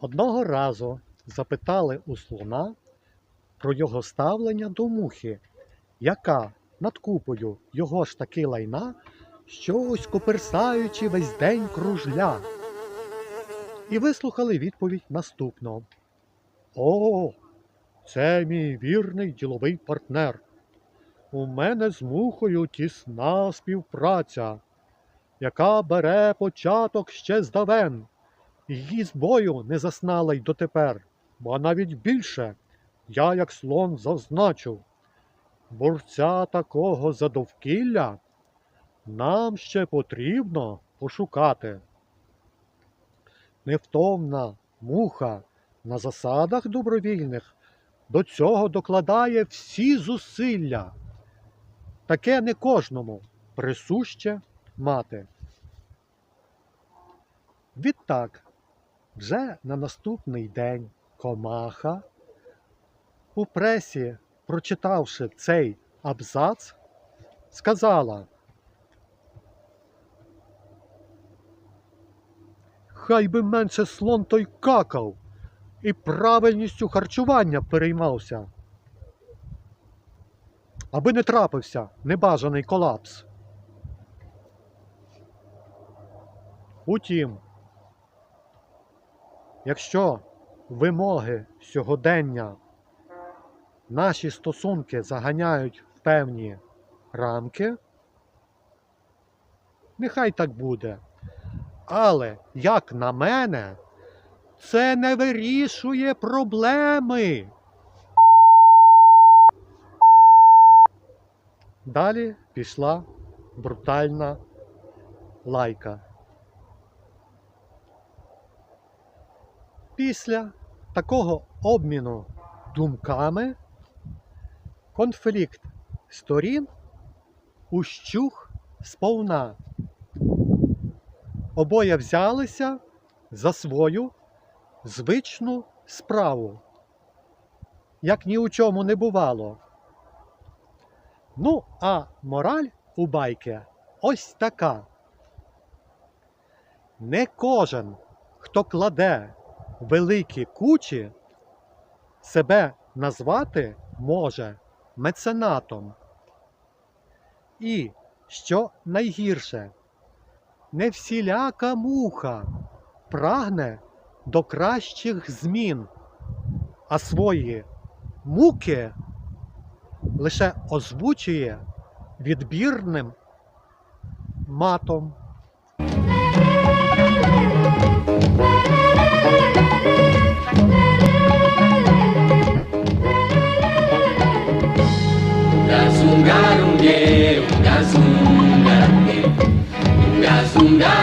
Одного разу запитали у слона про його ставлення до мухи, яка над купою його ж таки лайна, щось коперсаючи весь день кружля. І вислухали відповідь наступно. О, це мій вірний діловий партнер. У мене з мухою тісна співпраця, яка бере початок ще здавен. Її з бою не заснала й дотепер, бо навіть більше я, як слон, зазначив. Борця такого за довкілля нам ще потрібно пошукати. Невтомна муха на засадах добровільних до цього докладає всі зусилля. Таке не кожному присуще мати. Відтак, вже на наступний день комаха, у пресі, прочитавши цей абзац, сказала. Хай би менше слон той какав і правильністю харчування переймався, аби не трапився небажаний колапс. Утім, якщо вимоги сьогодення наші стосунки заганяють в певні рамки, нехай так буде. Але, як на мене, це не вирішує проблеми. Далі пішла брутальна лайка. Після такого обміну думками конфлікт сторін ущух сповна. Обоє взялися за свою звичну справу, як ні у чому не бувало. Ну, а мораль у байки ось така. Не кожен, хто кладе великі кучі, себе назвати може меценатом. І, що найгірше, не всіляка муха прагне до кращих змін, а свої муки лише озвучує відбірним матом. Bunga.